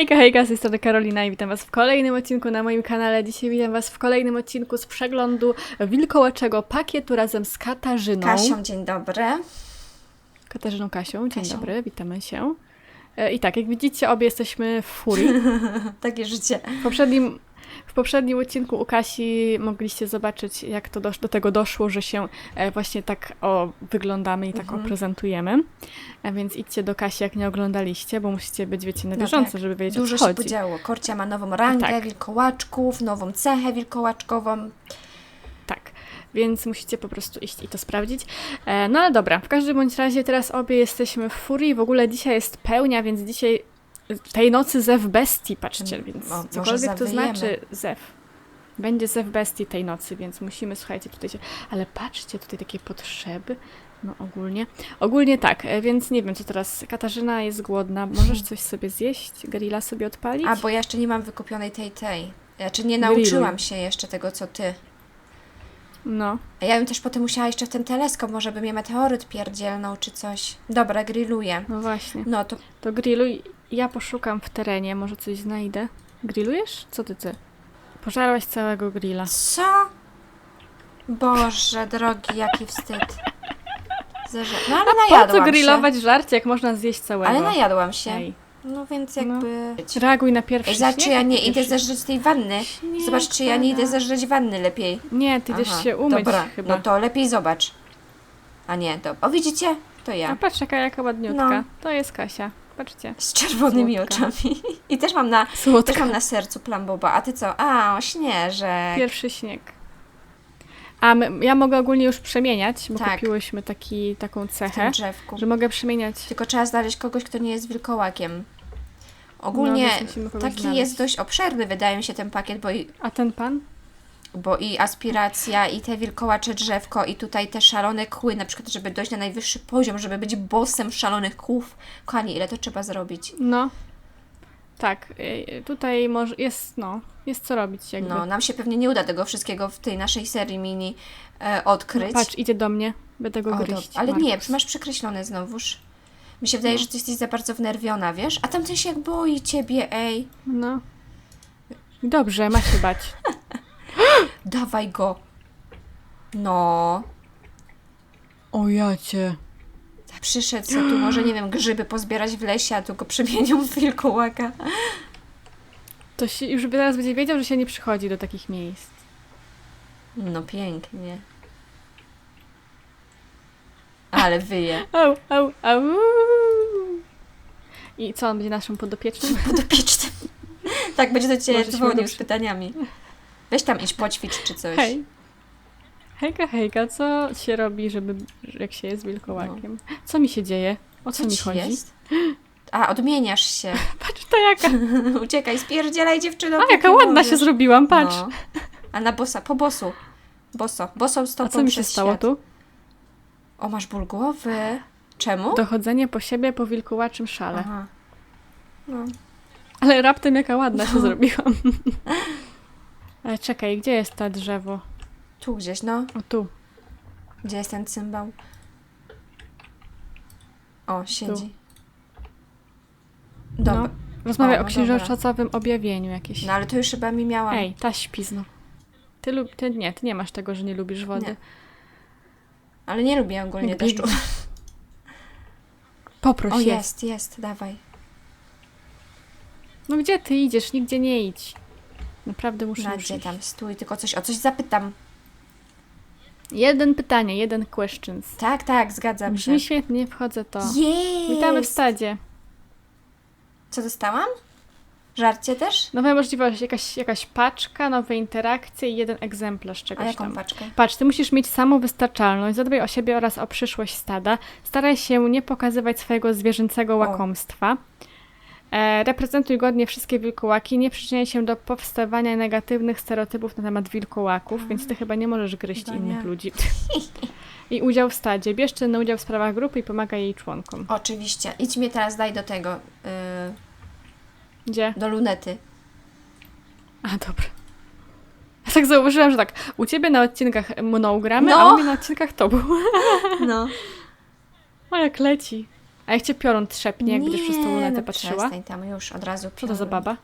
Hejka, hejka, z tej strony Karolina i witam Was w kolejnym odcinku na moim kanale. Dzisiaj witam Was w kolejnym odcinku z przeglądu wilkołaczego pakietu razem z Katarzyną. Kasią, dzień dobry. Katarzyną Kasią, dzień Kasią. dobry, witamy się. E, I tak, jak widzicie, obie jesteśmy w furii. Takie życie. W poprzednim, w poprzednim odcinku u Kasi mogliście zobaczyć, jak to dosz, do tego doszło, że się e, właśnie tak o, wyglądamy i tak Mhm. o prezentujemy. A więc idźcie do Kasi, jak nie oglądaliście, bo musicie być, wiecie, na No bieżąco, tak. żeby wiedzieć, Dużo o co się chodzi. podziało. Korcia ma nową rangę Tak. wilkołaczków, nową cechę wilkołaczkową. Tak, więc musicie po prostu iść i to sprawdzić. E, no ale dobra, w każdym bądź razie teraz obie jesteśmy w furii. W ogóle dzisiaj jest pełnia, więc dzisiaj tej nocy zew bestii, patrzcie, Mm, więc o, może cokolwiek to znaczy zew. Będzie zew bestii tej nocy, więc musimy, słuchajcie, tutaj się... Ale patrzcie, tutaj takie potrzeby. No ogólnie. Ogólnie tak, e, więc nie wiem, co teraz. Katarzyna jest głodna. Możesz coś sobie zjeść? Grilla sobie odpalić? A, bo ja jeszcze nie mam wykupionej tej, tej. Znaczy nie nauczyłam się jeszcze tego, co ty. No. A ja bym też potem musiała jeszcze w ten teleskop, może by mnie meteoryt pierdzielnął czy coś. Dobra, grilluję. No właśnie. No to To grilluj. Ja poszukam w terenie, może coś znajdę. Grillujesz? Co ty ty? Pożarłaś całego grilla. co? Boże, drogi, jaki wstyd. Zerze... No ale Po najadłam co grillować się. żarcie, jak można zjeść całego? Ale najadłam się. Ej, No więc No. jakby... reaguj na pierwszy zobacz, czy ja nie pierwszy- idę zeżreć tej wanny. Śnieg Zobacz, czy ja nie idę zeżreć wanny lepiej. Nie, ty idziesz Aha, się umyć Dobra, chyba. no to lepiej zobacz. A nie, to... O, widzicie? To A ja. patrz, jaka, jaka ładniutka. No. To jest Kasia. Patrzcie. Z czerwonymi Słodka. oczami. I też mam na... Też mam na sercu plamboba. A ty co? A, o, śnieżek. Pierwszy śnieg. A my, ja mogę ogólnie już przemieniać, bo Tak. kupiłyśmy taki, taką w tym cechę, drzewku. że mogę przemieniać. Tylko trzeba znaleźć kogoś, kto nie jest wilkołakiem. Ogólnie No, więc musimy kogoś taki znaleźć. jest dość obszerny, wydaje mi się, ten pakiet, bo i, A ten pan? Bo i aspiracja, i te wilkołacze drzewko, i tutaj te szalone kły, na przykład, żeby dojść na najwyższy poziom, żeby być bossem szalonych kłów. Kochani, ile to trzeba zrobić? No. Tak, y, tutaj może jest, no, jest co robić jakby. No, nam się pewnie nie uda tego wszystkiego w tej naszej serii mini e, odkryć. Patrz, idzie do mnie, będę go O, gryźć. dob- ale nie, Markus. masz przekreślone znowuż. Mi się wydaje, No. że ty jesteś za bardzo wnerwiona, wiesz? A tamten się jak boi ciebie, ej. No. Dobrze, ma się bać. Dawaj go. No. O ja cię. Przyszedł se tu, może nie wiem, grzyby pozbierać w lesie, a tu go przemienią w wilkołaka. To się, już by teraz będzie wiedział, że się nie przychodzi do takich miejsc. No pięknie. Ale wyje. Au, au, au. I co, on będzie naszym podopiecznym? Podopieczny. tak, będzie do Ciebie dzwonił z pytaniami. Weź tam idź poćwicz czy coś. Hej. Hejka, hejka, co się robi, żeby, jak się jest wilkołakiem? Co mi się dzieje? O co, Co mi chodzi? jest? A, odmieniasz się. Patrz, to jaka, Uciekaj, spierdzielaj dziewczyno. a, jaka ładna się możesz. zrobiłam, patrz. No. A na bossa, po bosu. Boso. Bosą a stopą co mi się stało świat. tu? O, masz ból głowy. Czemu? Dochodzenie po siebie po wilkołaczym szale. Aha. No. Ale raptem jaka ładna się No. zrobiłam. Ale czekaj, gdzie jest to drzewo? Tu gdzieś, no. O tu. Gdzie jest ten cymbał? O, siedzi. Dobra. No. Rozmawia O, o no objawieniu jakieś. No ale to już chyba mi miałam. Ej, ta śpi znowu. Ty, lub, ty nie, ty nie masz tego, że nie lubisz wody. Nie. Ale nie lubię ogólnie Jak deszczu. Poproś O, jest, jest, dawaj. No gdzie ty idziesz? Nigdzie nie idź. Naprawdę muszę już gdzie tam stój, tylko coś, o coś zapytam. Jeden pytanie, jeden questions. Tak, tak, zgadzam się. Brzmi świetnie, wchodzę to. Jest! Witamy w stadzie. Co dostałam? Żarcie też? Nowe możliwości, jakaś, jakaś paczka, nowe interakcje i jeden egzemplarz A czegoś jaką tam. paczkę? Patrz, ty musisz mieć samowystarczalność, zadbaj o siebie oraz o przyszłość stada. Staraj się nie pokazywać swojego zwierzęcego łakomstwa. E, reprezentuj godnie wszystkie wilkołaki, nie przyczyniaj się do powstawania negatywnych stereotypów na temat wilkołaków, więc ty chyba nie możesz gryźć Chyba innych nie. ludzi. I udział w stadzie. Bierz czynny udział w sprawach grupy i pomagaj jej członkom. Oczywiście. Idź mnie teraz daj do tego, yy, Gdzie? do lunety. A, dobra. Ja tak zauważyłam, że tak, u ciebie na odcinkach mną gramy, No. a u mnie na odcinkach tobą. No. O, jak leci. A jak cię piorun trzepnie, jak będziesz przez tą lunetę no patrzyła? przestań tam już od razu Co to za piorun. baba?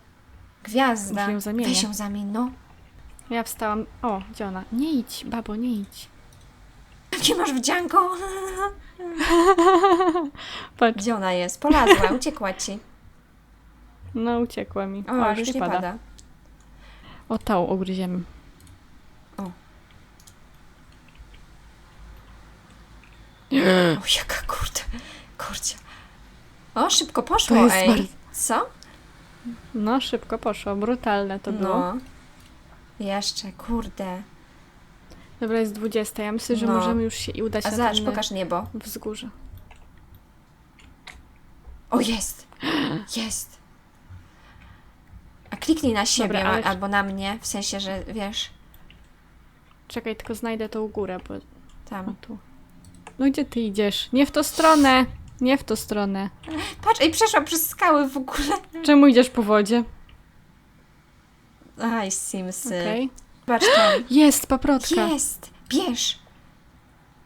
Gwiazda. Może ją zamienię. Weź ją zamień, no. Ja wstałam. O, gdzie ona? Nie idź, babo, nie idź. Gdzie masz wdzianko? Patrz, Gdzie ona jest? Polazła, uciekła ci. no uciekła mi. O, O, już nie pada. O, tą ugryziemy. O. O, jaka. Kurczę. O, szybko poszło, To jest ej. bardzo- Co? No, szybko poszło, brutalne to było. No. Jeszcze, kurde. Dobra, jest 20. Ja myślę, że No. możemy już się i udać A na zobacz, ten pokaż niebo. wzgórze. O, jest. Jest. A kliknij na siebie ale- albo na mnie, w sensie, że wiesz, Czekaj, tylko znajdę tą górę, bo o tam. tu. No gdzie ty idziesz? Nie w tą stronę! Nie w tą stronę. Patrz, ej, przeszłam przez skały w ogóle. Czemu idziesz po wodzie? Aj, Simsy. Okej. Patrz tam. Jest, paprotka. Jest. Bierz.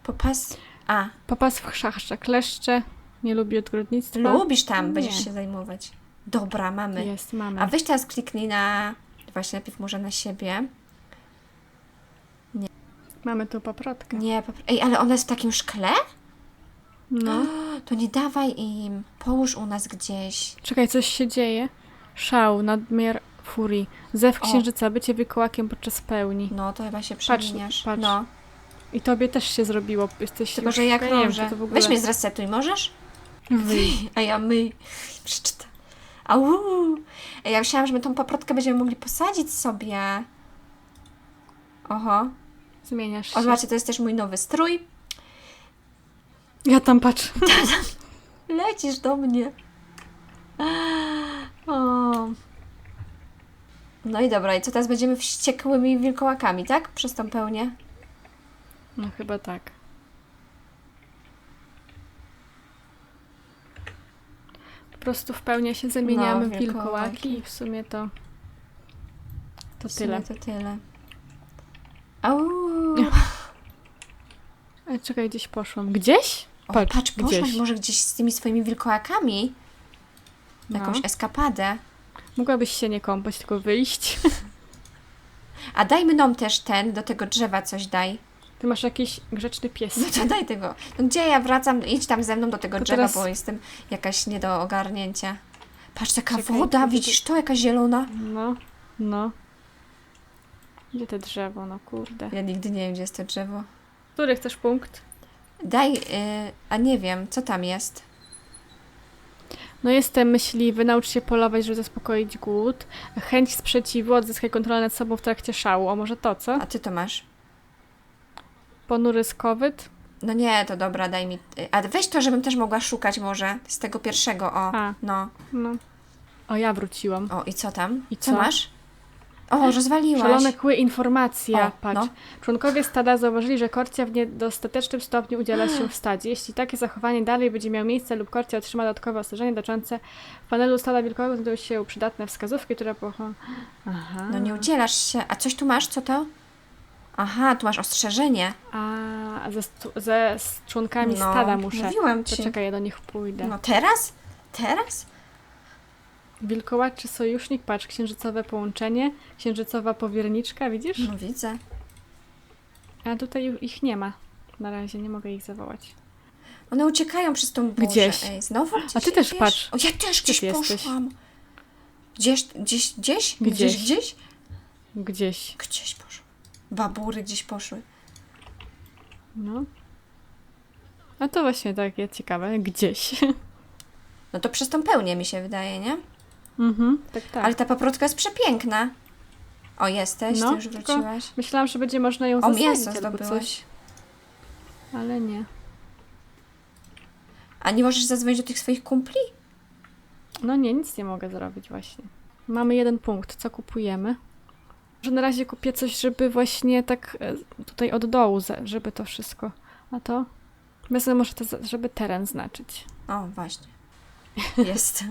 Popas. A, Popas w chrzachsze. Kleszcze. Nie lubi ogrodnictwa. lubisz tam, Nie. będziesz się zajmować. Dobra, mamy. Jest, mamy. A weź teraz kliknij na... Właśnie najpierw może na siebie. Mamy tu paprotkę. Nie, po... Ej, ale ona jest w takim szkle? No. To nie dawaj im. Połóż u nas gdzieś. Czekaj, coś się dzieje. Szał, nadmiar furii. Zew O. księżyca, bycie wilkołakiem podczas pełni. No, to chyba się Patrz, przemieniasz. patrz. No. I tobie też się zrobiło. Jesteś Tylko, już, że jak ja wiem, krążę. czy to w ogóle... Weź mnie zresetuj, możesz? Wyj. A ja myj. Przeczytam. Au! Ja myślałam, że my tą paprotkę będziemy mogli posadzić sobie. Oho. Zmieniasz O, się. zobaczcie, to jest też mój nowy strój. Ja tam patrzę. Lecisz do mnie. O. No i dobra, i co teraz będziemy wściekłymi wilkołakami, tak? Przez tą pełnię? No chyba tak. Po prostu w pełni się zamieniamy No, w wilkołaki. wilkołaki i w sumie to to W sumie tyle. To tyle. Au! Ale czekaj, gdzieś poszłam. Gdzieś? O, Patrz, patrz, poszłaś gdzieś. może gdzieś z tymi swoimi wilkołakami? No. Jakąś eskapadę. Mogłabyś się nie kąpać, tylko wyjść. A daj mną też ten, do tego drzewa coś daj. Ty masz jakiś grzeczny pies. No to daj tego. No gdzie ja wracam? Idź tam ze mną do tego To drzewa, teraz- bo jestem jakaś nie do ogarnięcia. Patrz, jaka Czekaj, woda, to- widzisz to? Jaka zielona? No, no. Gdzie te drzewo, no kurde. Ja nigdy nie wiem, gdzie jest to drzewo. Który chcesz punkt? Daj, y, a nie wiem, co tam jest? No jestem myśliwy, naucz się polować, żeby zaspokoić głód. Chęć sprzeciwu, odzyskaj kontrolę nad sobą w trakcie szału. O, może to, co? A ty to masz? Ponury skowyt? No nie, to dobra, daj mi. y, A weź to, żebym też mogła szukać może z tego pierwszego, o. A. No. No. O, ja wróciłam. O, i co tam? I co? co? masz? O, rozwaliłaś. Szalone kły, informacja. O, Patrz. no. Członkowie stada zauważyli, że korcia w niedostatecznym stopniu udziela się w stadzie. Jeśli takie zachowanie dalej będzie miało miejsce lub korcia otrzyma dodatkowe ostrzeżenie dotyczące w panelu stada wilkowego znajdują się przydatne wskazówki, które pochodzą... Aha. No nie udzielasz się. A coś tu masz? Co to? Aha, tu masz ostrzeżenie. A, ze, ze z członkami No, stada muszę. mówiłam ci. czekaj, ja do nich pójdę. No teraz? Teraz? Wilkołaczy sojusznik, patrz, księżycowe połączenie, księżycowa powierniczka, widzisz? No widzę. A tutaj ich nie ma. Na razie nie mogę ich zawołać. One uciekają przez tą burzę. Gdzieś. Ej, znowu gdzieś A ty też idziesz? patrz. O, ja też gdzieś ty jesteś? poszłam. Gdzieś, gdzieś, gdzieś? Gdzieś. Gdzieś, gdzieś? Gdzieś. Gdzieś poszły. Babury gdzieś poszły. No. A to właśnie takie ciekawe. Gdzieś. No to przez tą pełnię mi się wydaje, nie? Mhm. Tak, tak. Ale ta paprotka jest przepiękna. O, jesteś, No, ty już wróciłaś. Myślałam, że będzie można ją O, mięso zdobyłaś. coś. Ale nie. A nie możesz zadzwonić do tych swoich kumpli? No nie, nic nie mogę zrobić właśnie. Mamy jeden punkt. Co kupujemy? Że na razie kupię coś, żeby właśnie tak e, tutaj od dołu, żeby to wszystko. A to? Wezmę może to, żeby teren znaczyć. O, właśnie. Jest.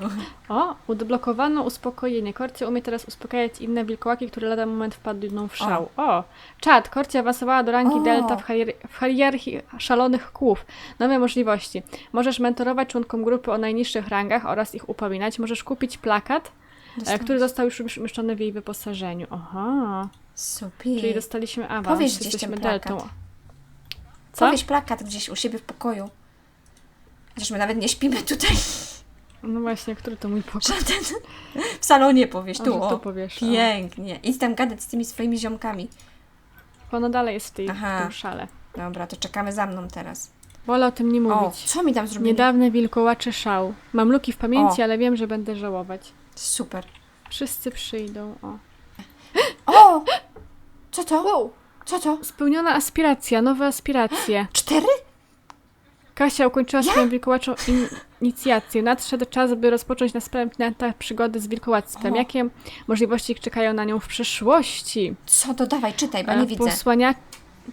O, odblokowano uspokojenie. Korcia umie teraz uspokajać inne wilkołaki, które lada moment wpadną w szał. O, czad. Korcia awansowała do rangi O. Delta w, halier- w hierarchii szalonych kłów. Nowe możliwości. Możesz mentorować członkom grupy o najniższych rangach oraz ich upominać. Możesz kupić plakat, e, Dostałam. który został już umieszczony w jej wyposażeniu. Aha, Super. czyli dostaliśmy awans. Powieś gdzieś Jesteśmy ten plakat. Deltą. Co? Powieś plakat gdzieś u siebie w pokoju. Zresztą my nawet nie śpimy tutaj. No właśnie, który to mój pokój? Żaden. W salonie powieś, A, tu o. tu powiesz, o. Pięknie. Idź tam gadać z tymi swoimi ziomkami. Ono dalej jest w, tej, w Aha. tym szale. Dobra, to czekamy za mną teraz. Wolę o tym nie O, mówić. co mi tam zrobili? Niedawny wilkołaczy szał. Mam luki w pamięci, O. ale wiem, że będę żałować. Super. Wszyscy przyjdą. O. O! Co to? Co to? Spełniona aspiracja, nowe aspiracje. Cztery? Kasia ukończyła swoją wilkołaczą in- inicjację. Nadszedł czas, by rozpocząć następny etap przygody z wilkołactwem. O. Jakie możliwości czekają na nią w przyszłości? Co to? Dawaj, czytaj, bo E, nie widzę. Posłania...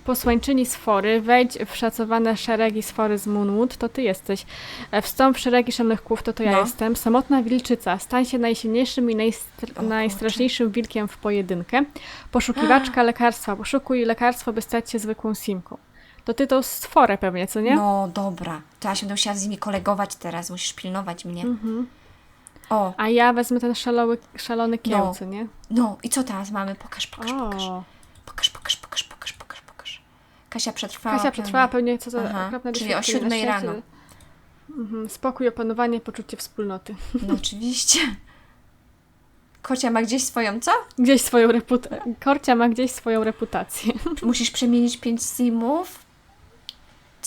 Posłańczyni Sfory, wejdź w szacowane szeregi Sfory z Moonwood, to ty jesteś. E, Wstąp w szeregi szalonych kłów, to to ja No. jestem. Samotna wilczyca, stań się najsilniejszym i najstr- O najstraszniejszym wilkiem w pojedynkę. Poszukiwaczka lekarstwa, poszukuj lekarstwo, by stać się zwykłą simką. To ty tą Sforę pewnie, co nie? No dobra. To ja się będę musiała z nimi kolegować teraz. Musisz pilnować mnie. Mhm. O, A ja wezmę ten szaloły, szalony kieł, No. co nie? no i co teraz mamy? Pokaż, pokaż, pokaż. O, Pokaż, pokaż, pokaż, pokaż, pokaż, pokaż. Kasia przetrwała. Kasia przetrwała pewnie co za okropne czyli o siódmej rano. Mhm. Spokój, opanowanie, poczucie wspólnoty. No oczywiście. Kocia ma gdzieś swoją, co? Gdzieś swoją reputację. Korcia ma gdzieś swoją reputację. Musisz przemienić pięć simów.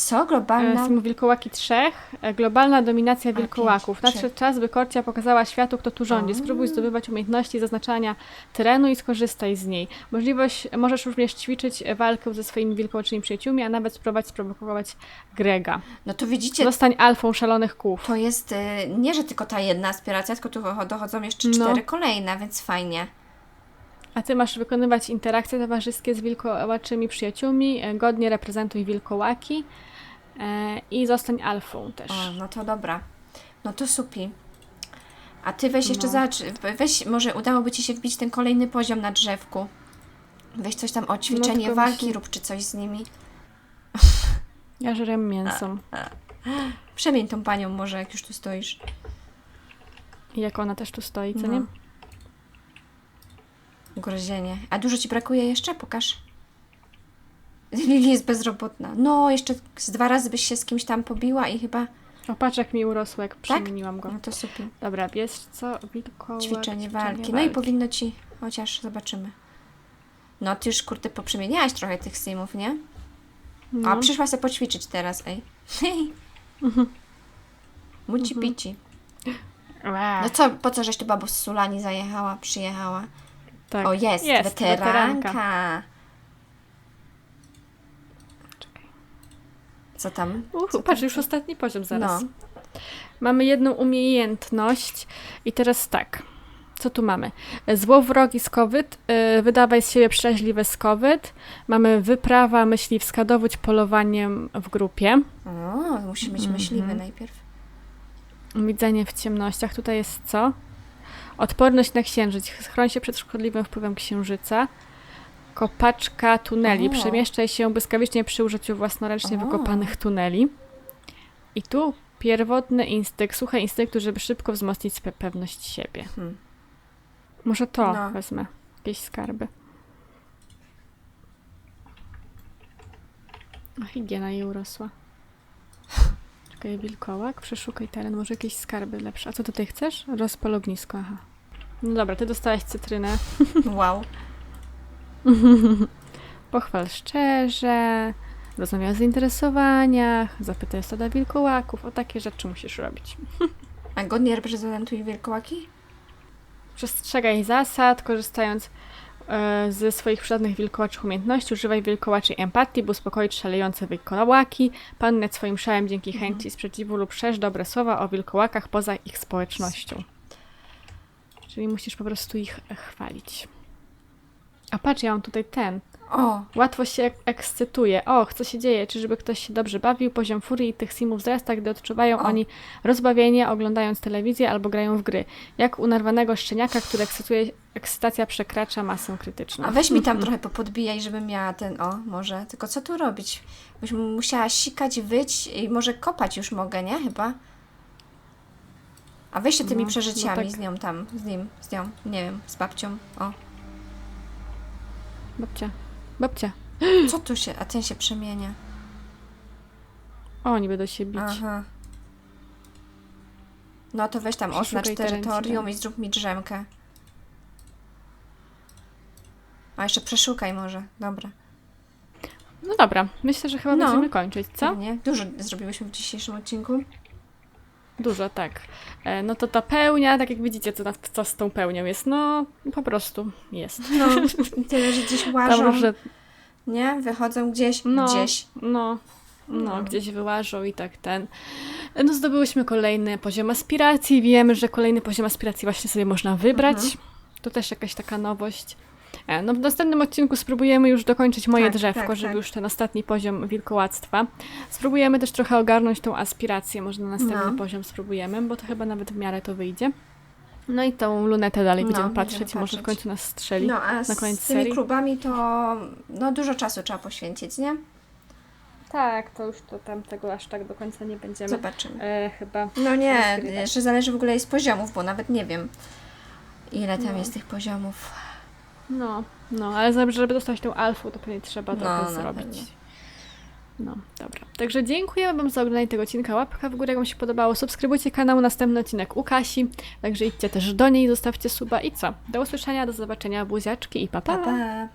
Co? E, Globalna? Są wilkołaki trzech. E, Globalna dominacja wilkołaków. Nadszedł trzech. czas, by Korcia pokazała światu, kto tu rządzi. Spróbuj zdobywać umiejętności zaznaczania terenu i skorzystaj z niej. Możliwość, możesz również ćwiczyć walkę ze swoimi wilkołaczymi przyjaciółmi, a nawet spróbować sprowokować Grega. No to widzicie, Zostań alfą szalonych kłów. to jest y, nie, że tylko ta jedna aspiracja, tylko tu dochodzą jeszcze No. cztery kolejne, więc fajnie. A ty masz wykonywać interakcje towarzyskie z wilkołaczymi przyjaciółmi, e, godnie reprezentuj wilkołaki i zostań alfą też. O, no to dobra. No to supi. A ty weź jeszcze No. zobacz, weź, może udałoby ci się wbić ten kolejny poziom na drzewku. Weź coś tam o ćwiczenie No, walki musi- rób, czy coś z nimi. Ja żerę mięso. Przemień tą panią może, jak już tu stoisz. I jak ona też tu stoi, co No. nie? Grozienie. A dużo ci brakuje jeszcze? Pokaż. Lili jest bezrobotna. No, jeszcze z dwa razy byś się z kimś tam pobiła i chyba... O, patrz jak mi urosło, jak przemieniłam go. No to super. Dobra, wiesz co? Wilkołak, Ćwiczenie walki. No i powinno ci... Chociaż zobaczymy. No, ty już, kurde, poprzemieniałaś trochę tych simów, nie? no. A przyszła sobie poćwiczyć teraz, ej. Muci Mhm. pici. No co, po co żeś tu babo z Sulani zajechała, przyjechała? tak. O, jest, weteranka. Czekaj. Co tam? Uhu, Co patrz, tam? już ostatni poziom zaraz. No. Mamy jedną umiejętność i teraz tak. Co tu mamy? Złowrogi skowyt, yy, wydawaj z siebie przeraźliwy skowyt. Mamy wyprawa myśliwska, dowódź polowaniem w grupie. O, musi być myśliwy Mhm. najpierw. Widzenie w ciemnościach. Tutaj jest co? Odporność na księżyc. Schroń się przed szkodliwym wpływem księżyca. Kopaczka tuneli. O. Przemieszczaj się błyskawicznie przy użyciu własnoręcznie O. wykopanych tuneli. I tu pierwotny instynkt. Słuchaj instynktu, żeby szybko wzmocnić pewność siebie. Hmm. Może to No. wezmę. Jakieś skarby. O, higiena jej urosła. Czekaj, wilkołak, przeszukaj teren, może jakieś skarby lepsze. A co tutaj chcesz? Rozpal ognisko, aha. No dobra, ty dostałaś cytrynę. Wow. Pochwal szczerze, rozmawiaj o zainteresowaniach, zapytaj o stada wilkołaków, o takie rzeczy musisz robić. A godnie reprezentuje wielkołaki? Przestrzegaj zasad, korzystając e, ze swoich przydatnych wilkołaczych umiejętności, używaj wilkołaczej empatii, by uspokoić szalejące wilkołaki, panuj nad swoim szałem dzięki chęci sprzeciwu lub szerz dobre słowa o wilkołakach poza ich społecznością. Czyli musisz po prostu ich chwalić. A patrz, ja mam tutaj ten. O, Łatwo się ek- ekscytuje. Och, co się dzieje? Czyżby ktoś się dobrze bawił? Poziom furii tych simów wzrasta, gdy odczuwają O. oni rozbawienie, oglądając telewizję albo grają w gry. Jak u narwanego szczeniaka, który ekscytuje, ekscytacja przekracza masę krytyczną. a weź mi tam trochę popodbijaj, żebym miała ten, o, może. Tylko co tu robić? Byś musiała sikać, wyć i może kopać już mogę, nie? Chyba. A weź się tymi No, przeżyciami no tak. z nią tam, z nim, z nią, nie wiem, z babcią. O, Babcia. Babcia. co tu się, a ten się przemienia. O, oni będą się bić. Aha. No to weź tam oznacz terytorium i zrób mi drzemkę. A jeszcze przeszukaj może, dobra. No dobra, myślę, że chyba No. będziemy kończyć, co? Pewnie. Dużo zrobiłyśmy w dzisiejszym odcinku. Dużo, tak. E, no to ta pełnia, tak jak widzicie, co, co z tą pełnią jest, no po prostu jest. No, tyle, że gdzieś Tam łażą, różne, nie? Wychodzą gdzieś, no, gdzieś. No, no, No. gdzieś wyłażą i tak ten. No zdobyłyśmy kolejny poziom aspiracji. Wiemy, że kolejny poziom aspiracji właśnie sobie można wybrać. Mhm. To też jakaś taka nowość. E, No w następnym odcinku spróbujemy już dokończyć moje Tak, drzewko, tak, żeby tak. już ten ostatni poziom wilkołactwa. Spróbujemy też trochę ogarnąć tą aspirację, może na następny No. poziom spróbujemy, bo to chyba nawet w miarę to wyjdzie. No i tą lunetę dalej No, będziemy będziemy patrzeć, może w patrzeć. końcu nas strzeli. No, a na z koniec tymi serii. klubami to no, dużo czasu trzeba poświęcić, nie? Tak, to już to tam tego aż tak do końca nie będziemy. Zobaczymy. E, chyba. No nie, jeszcze zależy w ogóle jest poziomów, bo nawet nie wiem, ile tam No. jest tych poziomów. No, no, ale żeby dostać tą alfę, to pewnie trzeba No, trochę no, zrobić. No, dobra. Także dziękuję Wam za oglądanie tego odcinka. Łapka w górę, jak Wam się podobało. Subskrybujcie kanał, następny odcinek u Kasi. Także idźcie też do niej, zostawcie suba i co? Do usłyszenia, do zobaczenia, buziaczki i pa pa! Pa, pa.